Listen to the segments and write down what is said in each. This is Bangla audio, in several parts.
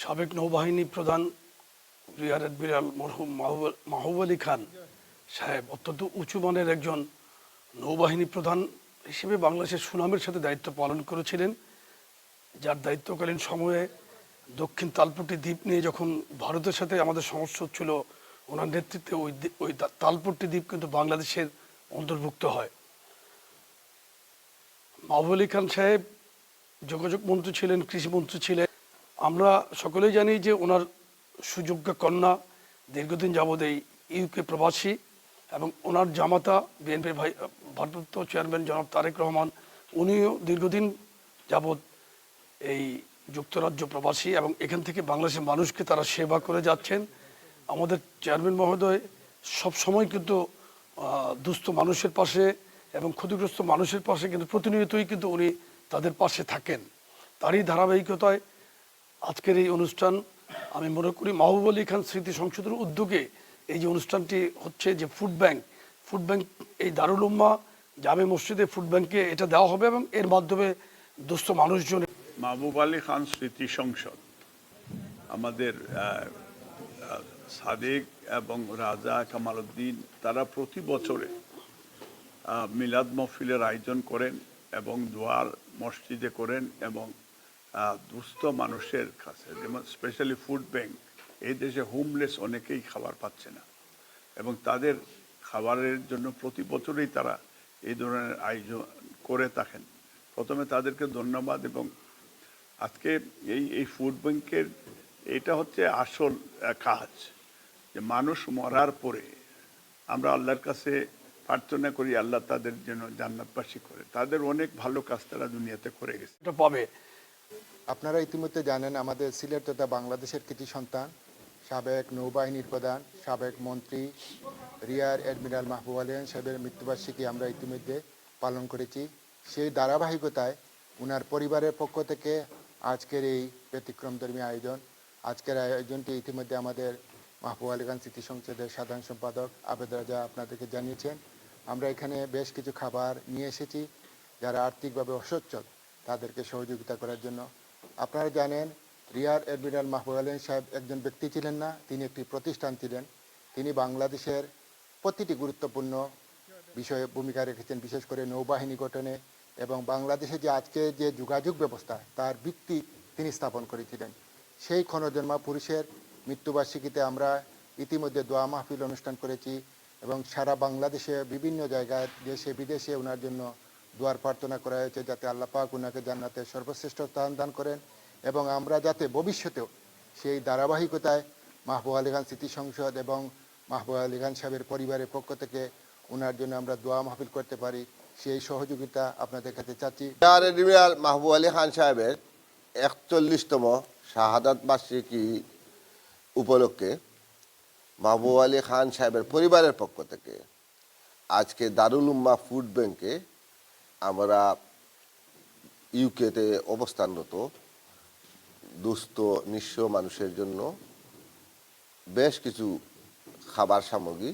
সাবেক নৌবাহিনী প্রধান রিয়ার অ্যাডমিরাল মরহুম মাহবুব আলী খান সাহেব অত্যন্ত উঁচু মানের একজন নৌবাহিনী প্রধান হিসেবে বাংলাদেশের সুনামের সাথে দায়িত্ব পালন করেছিলেন। যার দায়িত্বকালীন সময়ে দক্ষিণ তালপট্টি দ্বীপ নিয়ে যখন ভারতের সাথে আমাদের সমস্যা হচ্ছিল, ওনার নেতৃত্বে ওই ওই তালপট্টি দ্বীপ কিন্তু বাংলাদেশের অন্তর্ভুক্ত হয়। মাহবুব আলী খান সাহেব যোগাযোগ মন্ত্রী ছিলেন কৃষিমন্ত্রী ছিলেন। আমরা সকলেই জানি যে ওনার সুযোগ্য কন্যা দীর্ঘদিন যাবৎ এই ইউকে প্রবাসী এবং ওনার জামাতা বিএনপির ভাই, ভারপ্রাপ্ত চেয়ারম্যান জনাব তারেক রহমান, উনিও দীর্ঘদিন যাবৎ এই যুক্তরাজ্য প্রবাসী এবং এখান থেকে বাংলাদেশের মানুষকে তারা সেবা করে যাচ্ছেন। আমাদের চেয়ারম্যান মহোদয় সব সময় কিন্তু দুস্থ মানুষের পাশে এবং ক্ষতিগ্রস্ত মানুষের পাশে কিন্তু প্রতিনিয়তই কিন্তু উনি তাদের পাশে থাকেন। তারই ধারাবাহিকতায় আজকের এই অনুষ্ঠান, আমি মনে করি মাহবুব আলী খান স্মৃতি সংসদের উদ্যোগে এই যে অনুষ্ঠানটি হচ্ছে যে ফুড ব্যাংক ফুড ব্যাংক এই দারুল উম্মা জামে মসজিদে ফুড ব্যাংকে এটা দেওয়া হবে এবং এর মাধ্যমে দুস্থ মানুষজন মাহবুব আলী খান স্মৃতি সংসদ, আমাদের সাদেক এবং রাজা কামালউদ্দিন তারা প্রতি বছরে মিলাদ মহফিলের আয়োজন করেন এবং দোয়ার মসজিদে করেন এবং দুস্থ মানুষের কাছে, যেমন স্পেশালি ফুড ব্যাংক এই দেশে হোমলেস অনেকেই খাবার পাচ্ছে না। এবং তাদের খাবারের জন্য প্রতি বছরই তারা এই ধরনের আয়োজন করে থাকেন। প্রথমে তাদেরকে ধন্যবাদ এবং আজকে এই এই ফুড ব্যাংকের এটা হচ্ছে আসল কাজ। যে মানুষ মরার পরে আমরা আল্লাহর কাছে প্রার্থনা করি, আল্লাহ তাদের জন্য জান্নাতবাসী করে। তাদের অনেক ভালো কাজ তারা দুনিয়াতে করে গেছে। এটা পাবে। আপনারা ইতিমধ্যে জানেন, আমাদের সিলেট তথা বাংলাদেশের কৃতি সন্তান, সাবেক নৌবাহিনীর প্রধান, সাবেক মন্ত্রী, রিয়ার অ্যাডমিরাল মাহবুব আলিয়ান সাহেবের মৃত্যুবার্ষিকী আমরা ইতিমধ্যে পালন করেছি। সেই ধারাবাহিকতায় ওনার পরিবারের পক্ষ থেকে আজকের এই ব্যতিক্রমধর্মী আয়োজন, আজকের আয়োজনটি ইতিমধ্যে আমাদের মাহবুব আলী খান স্মৃতি সংসদের সাধারণ সম্পাদক আবেদ রাজা আপনাদেরকে জানিয়েছেন। আমরা এখানে বেশ কিছু খাবার নিয়ে এসেছি, যারা আর্থিকভাবে অসচ্ছল। তাদেরকে সহযোগিতা করার জন্য। আপনারা জানেন, রিয়ার অ্যাডমিরাল মাহবুব আলম সাহেব একজন ব্যক্তি ছিলেন না, তিনি একটি প্রতিষ্ঠান ছিলেন। তিনি বাংলাদেশের প্রতিটি গুরুত্বপূর্ণ বিষয়ে ভূমিকা রেখেছেন, বিশেষ করে নৌবাহিনী গঠনে এবং বাংলাদেশে যে আজকে যে যোগাযোগ ব্যবস্থা, তার ভিত্তি তিনি স্থাপন করেছিলেন। সেই ক্ষণজন্মা পুরুষের মৃত্যুবার্ষিকীতে আমরা ইতিমধ্যে দোয়া মাহফিল অনুষ্ঠান করেছি এবং সারা বাংলাদেশে বিভিন্ন জায়গায় দেশে বিদেশে ওনার জন্য দোয়ার প্রার্থনা করা হয়েছে যাতে আল্লাহ পাক ওনাকে জান্নাতে সর্বশ্রেষ্ঠ স্থান দান করেন এবং আমরা যাতে ভবিষ্যতেও সেই ধারাবাহিকতায় মাহবুব আলী খান স্মৃতি সংসদ এবং মাহবুব আলী খান সাহেবের পরিবারের পক্ষ থেকে ওনার জন্য আমরা দোয়া মাহফিল করতে পারি। সেই সহযোগিতা আপনাদের কাছে চাচ্ছি। মাহবুব আলী খান সাহেবের একচল্লিশতম শাহাদাত বার্ষিকী উপলক্ষে মাহবুব আলী খান সাহেবের পরিবারের পক্ষ থেকে আজকে দারুল উম্মা ফুড ব্যাংকে আমরা ইউকেতে অবস্থানরত দুস্থ, নিঃস্ব মানুষের জন্য বেশ কিছু খাবার সামগ্রী,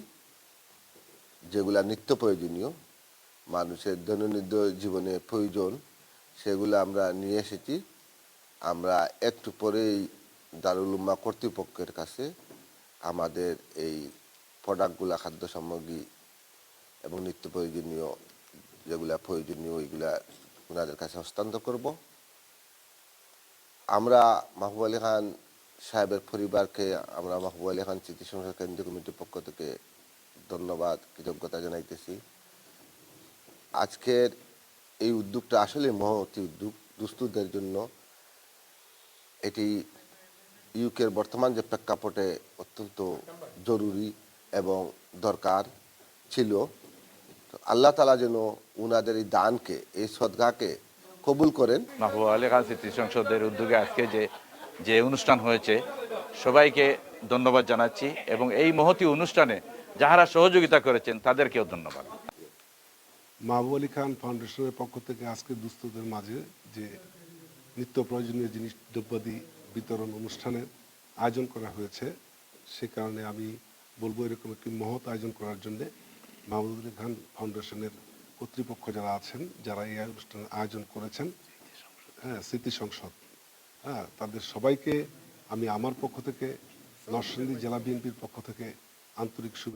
যেগুলা নিত্য প্রয়োজনীয়, মানুষের দৈনন্দিন জীবনে প্রয়োজন, সেগুলো আমরা নিয়ে এসেছি। আমরা একটু পরেই দারুলুম্মা কর্তৃপক্ষের কাছে আমাদের এই প্রোডাক্টগুলা খাদ্য সামগ্রী এবং নিত্য প্রয়োজনীয় যেগুলা প্রয়োজনীয় ওইগুলা ওনাদের কাছে হস্তান্তর করব। আমরা মাহবুব আলী খান সাহেবের পরিবারকে, আমরা মাহবুব আলী খান স্মৃতি সংসদ কেন্দ্রীয় কমিটির পক্ষ থেকে ধন্যবাদ, কৃতজ্ঞতা জানাইতেছি। আজকের এই উদ্যোগটা আসলে মহতি উদ্যোগ দুস্থদের জন্য। এটি ইউকের বর্তমান যে প্রেক্ষাপটে অত্যন্ত জরুরি এবং দরকার ছিল। আল্লাহ তালা যেন উনাদের এই দানকে এই সদগাকে কবুল করেন। মাহবুব আলী খান স্মৃতি সংসদের উদ্যোগে আজকে যে যে অনুষ্ঠান হয়েছে সবাইকে ধন্যবাদ জানাচ্ছি এবং এই মহতি অনুষ্ঠানে যাহারা সহযোগিতা করেছেন তাদেরকেও ধন্যবাদ। মাহবুব আলী খান ফাউন্ডেশনের পক্ষ থেকে আজকে দুস্থদের মাঝে যে নিত্য প্রয়োজনীয় জিনিস দ্রব্যাদি বিতরণ অনুষ্ঠানের আয়োজন করা হয়েছে সে কারণে আমি বলব এরকম একটি মহৎ আয়োজন করার জন্য। মাহবুব আলী খান ফাউন্ডেশনের কর্তৃপক্ষ যারা আছেন, যারা এই অনুষ্ঠানের আয়োজন করেছেন হ্যাঁ স্মৃতি সংসদ হ্যাঁ তাদের সবাইকে আমি আমার পক্ষ থেকে নরসিংদী জেলা বিএনপির পক্ষ থেকে আন্তরিক শুভেচ্ছা